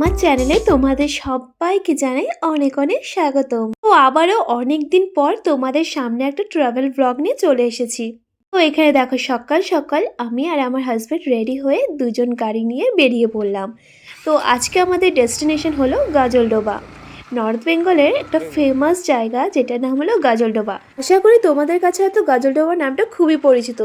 আমার চ্যানেলে তোমাদের সবাইকে জানাই অনেক অনেক স্বাগতম। তো আবারও অনেক দিন পর তোমাদের সামনে একটা ট্রাভেল ব্লগ নিয়ে চলে এসেছি। তো এখানে দেখো সকাল সকাল আমি আর আমার হাজব্যান্ড রেডি হয়ে দুজন গাড়ি নিয়ে বেরিয়ে পড়লাম। তো আজকে আমাদের ডেস্টিনেশন হলো গাজলডোবা। নর্থ বেঙ্গলের একটা ফেমাস জায়গা, যেটার নাম হলো গাজলডোবা আশা করি তোমাদের কাছে হয়তো গাজলডোবা নামটা খুবই পরিচিত।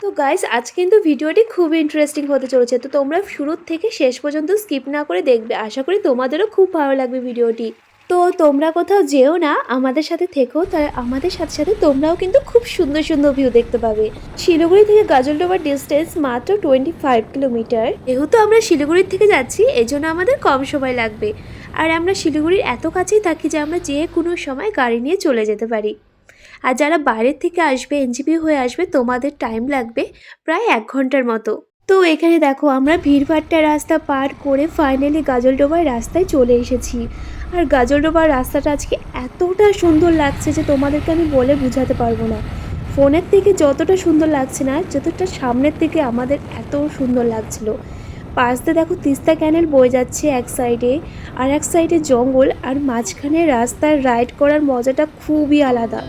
তো গাইস আজ কিন্তু ভিডিওটি খুবই ইন্টারেস্টিং হতে চলেছে। তো তোমরা শুরুর থেকে শেষ পর্যন্ত স্কিপ না করে দেখবে। আশা করি তোমাদেরও খুব ভালো লাগবে ভিডিওটি। তো তোমরা কোথাও যেও না, আমাদের সাথে থেকো, তাই আমাদের সাথে সাথে তোমরাও কিন্তু খুব সুন্দর সুন্দর ভিউ দেখতে পাবে। শিলিগুড়ি থেকে গাজলডোবার ডিস্টেন্স মাত্র টোয়েন্টি ফাইভ কিলোমিটার যেহেতু আমরা শিলিগুড়ির থেকে যাচ্ছি, এজন্য আমাদের কম সময় লাগবে। আর আমরা শিলিগুড়ির এত কাছেই থাকি যে আমরা যে কোনো সময় গাড়ি নিয়ে চলে যেতে পারি। আর যারা বাইরের থেকে আসবে, এনজিপি হয়ে আসবে, তোমাদের টাইম লাগবে প্রায় এক ঘণ্টার মতো। তো এখানে দেখো, আমরা ভিড়ভাট্টা রাস্তা পার করে ফাইনালি গাজলডোবার রাস্তায় চলে এসেছি। আর গাজলডোবার রাস্তাটা আজকে এতটা সুন্দর লাগছে যে তোমাদেরকে আমি বলে বোঝাতে পারব না। ফোনের থেকে যতটা সুন্দর লাগছে না, যতটা সামনের থেকে আমাদের এত সুন্দর লাগছিল। পাশতে দেখো তিস্তা ক্যানেল বয়ে যাচ্ছে এক সাইডে, আর এক সাইডে জঙ্গল, আর মাঝখানে রাস্তার রাইড করার মজাটা খুবই আলাদা।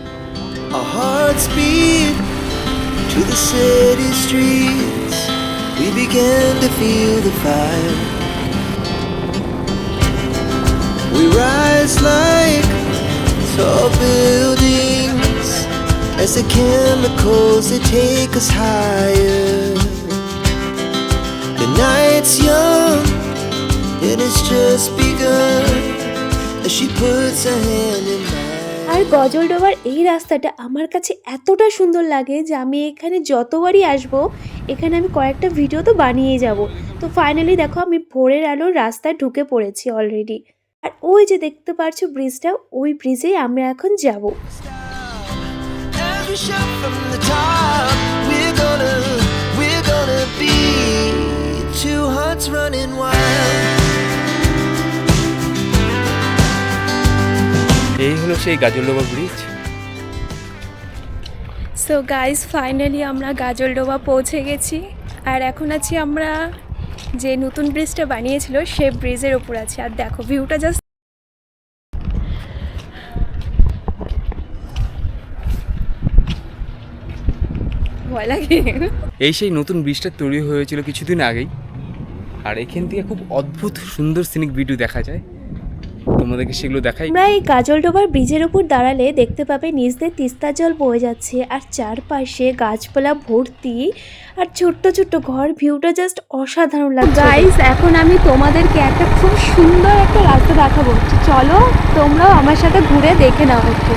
As the chemicals that take us higher. Night's young and it's just begun. As she puts her hand in mine. আর গজলডোবার এই রাস্তাটা আমার কাছে এতটা সুন্দর লাগে যে আমি এখানে যতবারই আসব এখানে আমি কয়েকটা ভিডিও তো বানিয়ে যাব। তো ফাইনালি দেখো আমি ভোরের আলোর রাস্তায় ঢুকে পড়েছি অলরেডি আর ওই যে দেখতে পারছ ব্রিজটা ওই ব্রিজেই আমরা এখন যাব। সেই Gajoldoba bridge so guys finally আমরা গাজলডোবা পৌঁছে গেছি। আর এখন আছি আমরা যে নতুন ব্রিজটা বানিয়েছিল সে ব্রিজের ওপর আছি। আর দেখো ভিউটা জাস্ট ভয় লাগে। এই সেই নতুন ব্রিজটা তৈরি হয়েছিল কিছুদিন আগেই। আর এখান থেকে খুব অদ্ভুত সুন্দর সিনিক ভিডিও দেখা যায়। তোমাদেরকে সেগুলো দেখাই। আমরা এই গাজলডোবার ব্রিজের উপর দাঁড়ালে দেখতে পাবে নিচ দিয়ে তিস্তা জল বয়ে যাচ্ছে আর চারপাশে গাছপালা ভর্তি আর ছোট্ট ছোট্ট ঘর ভিউটা জাস্ট অসাধারণ লাগছে। গাইজ এখন আমি তোমাদেরকে একটা খুব সুন্দর একটা রাস্তা দেখাবো। চলো তোমরাও আমার সাথে ঘুরে দেখে নাও একটু।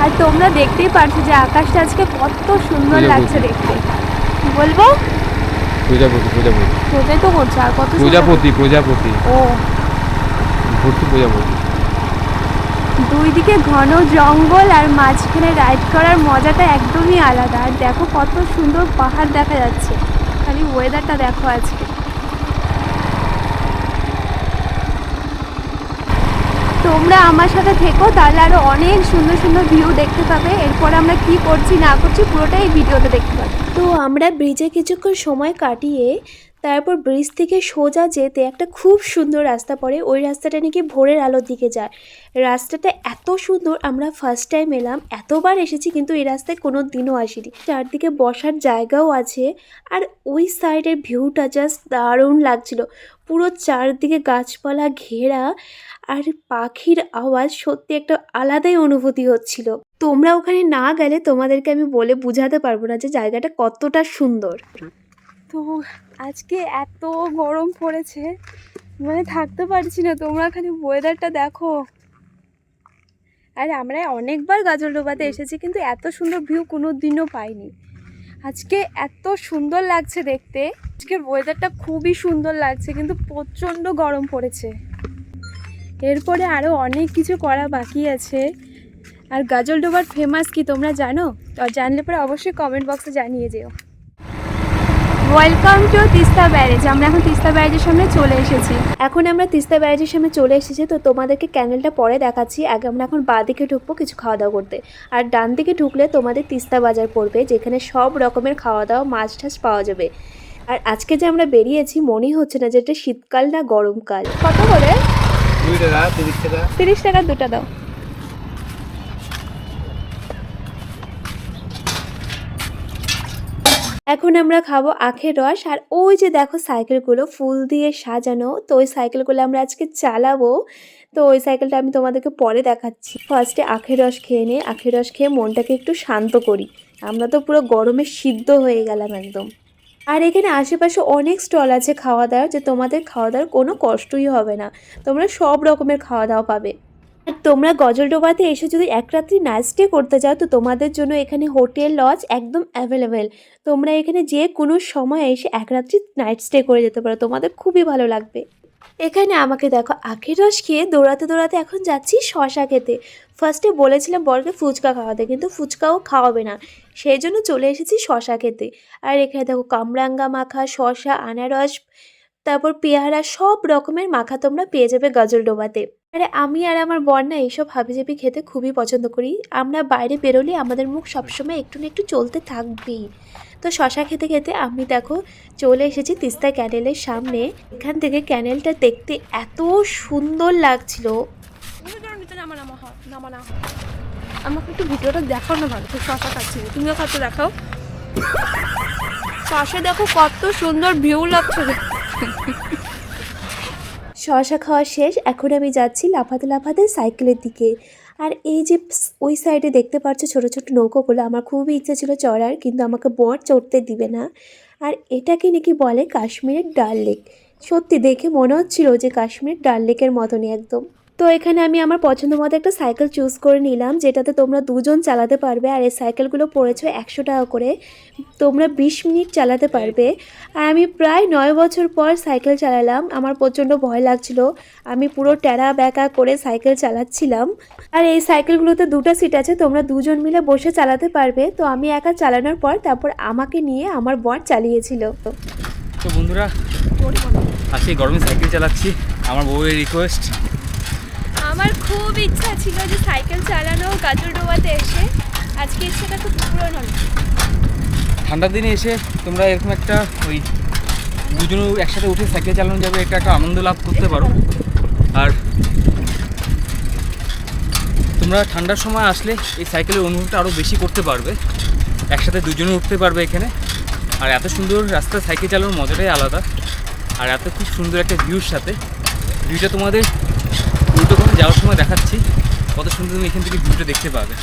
আর তোমরা দেখতেই পারছ যে আকাশটা আজকে কত সুন্দর লাগছে দেখতে। কি বলব? প্রজাপতি প্রজাপতি তোদের তো করছে আর কত সুন্দর- প্রজাপতি প্রজাপতি ও। ভর্তি প্রজাপতি দুই দিকে ঘন জঙ্গল আর মাঝখানে রাইড করার মজাটা একদমই আলাদা। আর দেখো কত সুন্দর পাহাড় দেখা যাচ্ছে। খালি ওয়েদারটা দেখো আজকে। তোমরা আমার সাথে থেকো, তাহলে আরও অনেক সুন্দর সুন্দর ভিউ দেখতে পাবে। এরপর আমরা কি করছি না করছি পুরোটাই ভিডিওতে দেখতে তো আমরা ব্রিজে কিছুক্ষণ সময় কাটিয়ে তারপর ব্রিজ থেকে সোজা যেতে একটা খুব সুন্দর রাস্তা পড়ে। ওই রাস্তাটা নাকি ভোরের আলোর দিকে যায়। রাস্তাটা এত সুন্দর, আমরা ফার্স্ট টাইম এলাম, এতবার এসেছি কিন্তু এই রাস্তায় কোনো দিনও আসিনি। চারদিকে বসার জায়গাও আছে, আর ওই সাইডের ভিউটা জাস্ট দারুণ লাগছিল। পুরো চারদিকে গাছপালা ঘেরা আর পাখির আওয়াজ সত্যি একটা আলাদাই অনুভূতি হচ্ছিল। তোমরা ওখানে না গেলে তোমাদেরকে আমি বলে বোঝাতে পারব না যে জায়গাটা কতটা সুন্দর। তো আজকে এত গরম পড়েছে মানে থাকতে পারছি না। তোমরা খালি ওয়েদারটা দেখো। আর আমরা অনেকবার গাজলডোবাতে এসেছি, কিন্তু এত সুন্দর ভিউ কোনো দিনও পাইনি। আজকে এত সুন্দর লাগছে দেখতে। আজকের ওয়েদারটা খুবই সুন্দর লাগছে, কিন্তু প্রচণ্ড গরম পড়েছে। এরপরে আরও অনেক কিছু করা বাকি আছে। আর গাজল ডোবার ফেমাস কি তোমরা জানো? তো জানলে পরে অবশ্যই কমেন্ট বক্সে জানিয়ে যেও। Welcome to Teesta barrage. আমরা এখন তিস্তা ব্যারেজের সামনে চলে এসেছি। এখন আমরা তিস্তা ব্যারেজের সামনে চলে এসেছি তো তোমাদেরকে ক্যানেলটা পরে দেখাচ্ছি। আগে আমরা এখন বাঁ দিকে ঢুকবো কিছু খাওয়া দাওয়া করতে। আর ডান দিকে ঢুকলে তোমাদের তিস্তা বাজার পড়বে যেখানে সব রকমের খাওয়া দাওয়া মাছ টাছ পাওয়া যাবে। আর আজকে যে আমরা বেরিয়েছি মনেই হচ্ছে না যে এটা শীতকাল না গরমকাল। কত করে? তিরিশ টাকা দুটো দাও। এখন আমরা খাব আখের রস, আর ওই যে দেখো সাইকেলগুলো ফুল দিয়ে সাজানো, তো ওই সাইকেলগুলো আমরা আজকে চালাবো। তো ওই সাইকেলটা আমি তোমাদেরকে পরে দেখাচ্ছি। ফার্স্টে আখের রস খেয়ে নিই আখের রস খেয়ে মনটাকে একটু শান্ত করি। আমরা তো পুরো গরমে সিদ্ধ হয়ে গেলাম একদম। আর এখানে আশেপাশে অনেক স্টল আছে খাওয়া দাওয়ার, যে তোমাদের খাওয়া দাওয়ার কোনো কষ্টই হবে না। তোমরা সব রকমের খাওয়া দাওয়া পাবে। আর তোমরা গজলডোবাতে এসে যদি এক রাত্রি নাইট স্টে করতে চাও তো তোমাদের জন্য এখানে হোটেল লজ একদম অ্যাভেলেবেল তোমরা এখানে যে কোনো সময় এসে এক রাত্রি নাইট স্টে করে যেতে পারো। তোমাদের খুবই ভালো লাগবে। এখানে আমাকে দেখো, আখের রস খেয়ে দৌড়াতে দৌড়াতে এখন যাচ্ছি শশা খেতে। ফার্স্টে বলেছিলাম বরকে ফুচকা খাওয়াতে, কিন্তু ফুচকাও খাওয়াবে না। সেই জন্য চলে এসেছি শশা খেতে। আর এখানে দেখো, কামরাঙ্গা মাখা, শশা, আনারস, তারপর পেয়ারা, সব রকমের মাখা তোমরা পেয়ে যাবে গজলডোবাতে। আরে আমি আর আমার বর না এইসব হাবিজাবি খেতে খুবই পছন্দ করি। আমরা বাইরে বেরোলে আমাদের মুখ সবসময় একটু না একটু চলতে থাকবেই। তো শশা খেতে খেতে আমি দেখো চলে এসেছি তিস্তা ক্যানেলের সামনে। এখান থেকে ক্যানেলটা দেখতে এত সুন্দর লাগছিল। আমাকে একটু ভিডিওটা দেখাও না ভালো শশা খাচ্ছি। তুমিও খাতে দেখাও। পাশে দেখো কত সুন্দর ভিউ লাগছে। শশা খাওয়া শেষ, এখন আমি যাচ্ছি লাফাতে লাফাতে সাইকেলের দিকে। আর এই যে ওই সাইডে দেখতে পাচ্ছ ছোট ছোট নৌকোগুলো, আমার খুবই ইচ্ছে ছিল চড়ার, কিন্তু আমাকে বর চড়তে দিবে না। আর এটাকে নাকি বলে কাশ্মীরের ডাল লেক। সত্যি দেখে মনে হচ্ছিল যে কাশ্মীরের ডাল লেকের মতনই একদম। তো এখানে আমি আমার পছন্দ মতো একটা সাইকেল চুজ করে নিলাম, যেটাতে তোমরা দুজন চালাতে পারবে। আর এই সাইকেলগুলো পড়েছে একশো টাকা করে। তোমরা বিশ মিনিট চালাতে পারবে। আর আমি প্রায় নয় বছর পর সাইকেল চালালাম। আমার প্রচণ্ড ভয় লাগছিল। আমি পুরো ট্যারা ব্যাকা করে সাইকেল চালাচ্ছিলাম। আর এই সাইকেলগুলোতে দুটো সিট আছে, তোমরা দুজন মিলে বসে চালাতে পারবে। তো আমি একা চালানোর পর তারপর আমাকে নিয়ে আমার বর চালিয়েছিল। তো বন্ধুরা, আজকে গরমে সাইকেল চালাচ্ছি। আমার বউয়ের রিকোয়েস্ট আমার খুব ইচ্ছা ছিল যে সাইকেল চালানো গাজরডোবাতে এসে। আজকে ইচ্ছাটা খুব পূরণ হলো। ঠান্ডার দিনে এসে তোমরা এরকম একটা ওই দুজনে একসাথে উঠে সাইকেল চালানো যাবে এটা একটা আনন্দ লাভ করতে পারো। আর তোমরা ঠান্ডার সময় আসলে এই সাইকেলের অনুভবটা আরও বেশি করতে পারবে। একসাথে দুজনে উঠতে পারবে এখানে। আর এত সুন্দর রাস্তায় সাইকেল চালানোর মজাটাই আলাদা। আর এত খুব সুন্দর একটা ভিউর সাথে। ভিউটা তোমাদের যাওয়ার সময় দেখাচ্ছি। কত সুন্দর তুমি এখান থেকে ভিউটা দেখতে পাবে।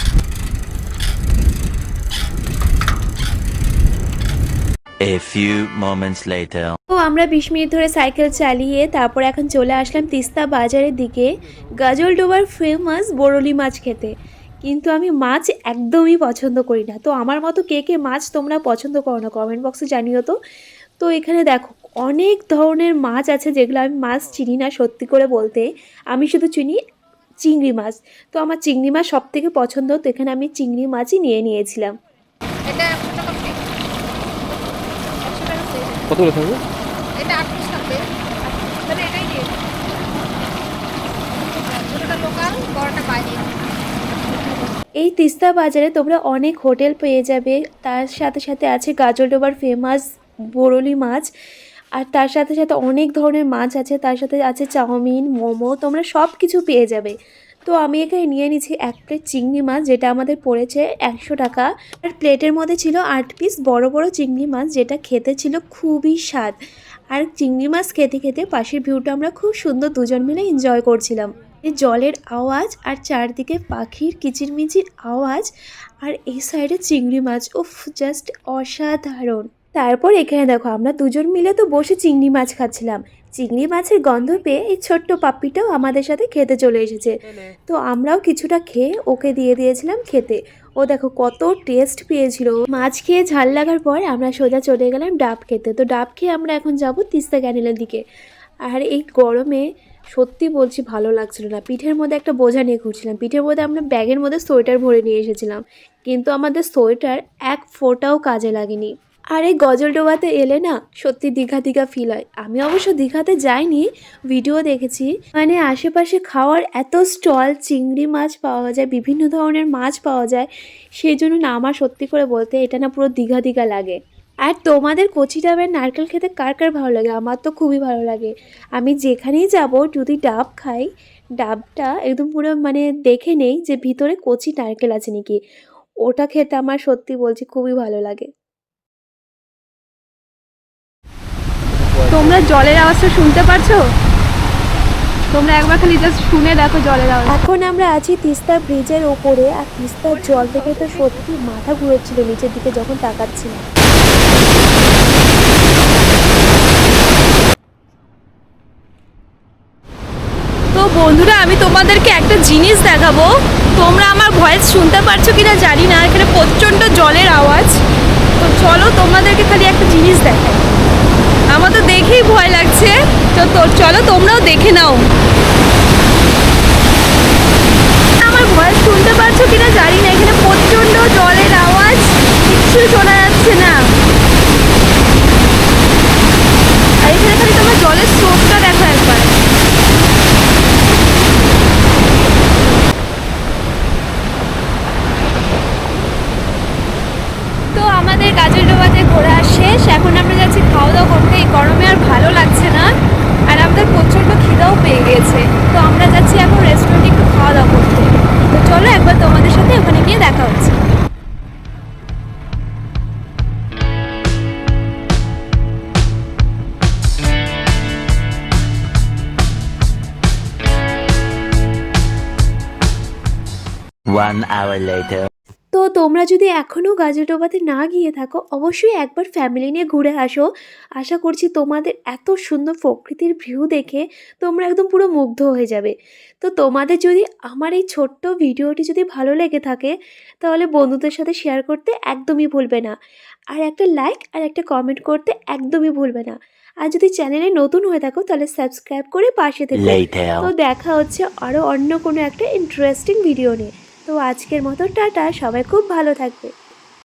A few moments later. তো আমরা বিশ মিনিট ধরে সাইকেল চালিয়ে তারপর এখন চলে আসলাম তিস্তা বাজারের দিকে। গাজলডোবার ফেমাস বরলি মাছ খেতে। কিন্তু আমি মাছ একদমই পছন্দ করি না। তো আমার মতো কে কে মাছ তোমরা পছন্দ করো না কমেন্ট বক্সে জানিও তো। তো এখানে দেখো অনেক ধরনের মাছ আছে যেগুলো আমি মাছ চিনি না সত্যি করে বলতে। আমি শুধু চিনি চিংড়ি মাছ। তো আমার চিংড়ি মাছ সব থেকে পছন্দ তো এখানে আমি চিংড়ি মাছই নিয়ে নিয়েছিলাম। এটা একশো টাকা প্লেট একশো টাকা প্লেট কতগুলো থাকবে? এটা আট থাকবে। তাহলে এটাই দিয়ে ছোটোটা লোকাল বড়টা বাইরে। এই তিস্তা বাজারে তোমরা অনেক হোটেল পেয়ে যাবে। তার সাথে সাথে আছে গাজলডোবার ফেমাস বরলি মাছ। আর তার সাথে সাথে অনেক ধরনের মাছ আছে, তার সাথে আছে চাউমিন, মোমো, তোমরা সব কিছু পেয়ে যাবে। তো আমি এখানে নিয়ে নিয়েছি এক প্লেট চিংড়ি মাছ, যেটা আমাদের পড়েছে একশো টাকা। আর প্লেটের মধ্যে ছিল আট পিস বড় বড় চিংড়ি মাছ, যেটা খেতে ছিল খুবই স্বাদ। আর চিংড়ি মাছ খেতে খেতে পাশের ভিউটা আমরা খুব সুন্দর দুজন মিলে এনজয় করছিলাম। এই জলের আওয়াজ আর চারদিকে পাখির কিচিরমিচির আওয়াজ, আর এই সাইডে চিংড়ি মাছ, উফ জাস্ট অসাধারণ। তারপর এখানে দেখো আমরা দুজন মিলে তো বসে চিংড়ি মাছ খাচ্ছিলাম। চিংড়ি মাছের গন্ধ পেয়ে এই ছোট্ট পাপ্পিটাও আমাদের সাথে খেতে চলে এসেছে। তো আমরাও কিছুটা খেয়ে ওকে দিয়ে দিয়েছিলাম খেতে। ও দেখো কত টেস্ট পেয়েছিল। মাছ খেয়ে ঝাল লাগার পর আমরা সোজা চলে গেলাম ডাব খেতে। তো ডাব খেয়ে আমরা এখন যাব তিস্তা ক্যানেলের দিকে। আর এই গরমে সত্যি বলছি ভালো লাগছিল না। পিঠের মধ্যে একটা বোঝা নিয়ে ঘুরছিলাম। পিঠের মধ্যে আমরা ব্যাগের মধ্যে সোয়েটার ভরে নিয়ে এসেছিলাম। কিন্তু আমাদের সোয়েটার এক ফোঁটাও কাজে লাগেনি। আর এই গজলডোবাতে এলে না সত্যি দীঘা দীঘা ফিল হয়। আমি অবশ্য দীঘাতে যাইনি ভিডিও দেখেছি। মানে আশেপাশে খাওয়ার এত স্টল চিংড়ি মাছ পাওয়া যায়, বিভিন্ন ধরনের মাছ পাওয়া যায় সেই জন্য না আমার সত্যি করে বলতে এটা না পুরো দীঘা দীঘা লাগে। আর তোমাদের কচি ডাবের নারকেল খেতে কার কার ভালো লাগে? আমার তো খুবই ভালো লাগে। আমি যেখানেই যাব, যদি ডাব খাই, ডাবটা একদম পুরো মানে দেখে নেই যে ভিতরে কচি নারকেল আছে নাকি। ওটা খেতে আমার সত্যি বলছি খুবই ভালো লাগে। তোমরা জলের আওয়াজটা শুনতে পারছ? তোমরা একবার খালি জাস্ট শুনে দেখো জলের আওয়াজ। এখন আমরা আছি তিস্তা ব্রিজের ওপরে আর তিস্তার জল থেকে তো সত্যি মাথা ঘুরেছিল নিচের দিকে যখন তাকাচ্ছিলাম তো বন্ধুরা আমি তোমাদেরকে একটা জিনিস দেখাবো। তোমরা আমার ভয়েস শুনতে পারছ কিনা জানি না এখানে প্রচণ্ড জলের আওয়াজ। তো চলো তোমাদেরকে খালি একটা জিনিস দেখাই। আমার তো দেখেই ভয় লাগছে। তো চলো তোমরাও দেখে নাও। আমার ভয় শুনতে পারছ কিনা জানি না, এখানে প্রচণ্ড জলের আওয়াজ, কিচ্ছু শোনা যাচ্ছে না। আর এখানে খালি তোমার জলের স্রোতটা One hour later. তো তোমরা যদি এখনও গাজরডোবাতে না গিয়ে থাকো অবশ্যই একবার ফ্যামিলি নিয়ে ঘুরে আসো। আশা করছি তোমাদের এত সুন্দর প্রকৃতির ভিউ দেখে তোমরা একদম পুরো মুগ্ধ হয়ে যাবে। তো তোমাদের যদি আমার এই ছোট্ট ভিডিওটি যদি ভালো লেগে থাকে তাহলে বন্ধুদের সাথে শেয়ার করতে একদমই ভুলবে না। আর একটা লাইক আর একটা কমেন্ট করতে একদমই ভুলবে না। আর যদি চ্যানেলে নতুন হয়ে থাকো তাহলে সাবস্ক্রাইব করে পাশে থেকে। তো দেখা হচ্ছে আরও অন্য কোনো একটা ইন্টারেস্টিং ভিডিও নিয়ে। তো আজকের মতো টাটা সবাই খুব ভালো থাকবে।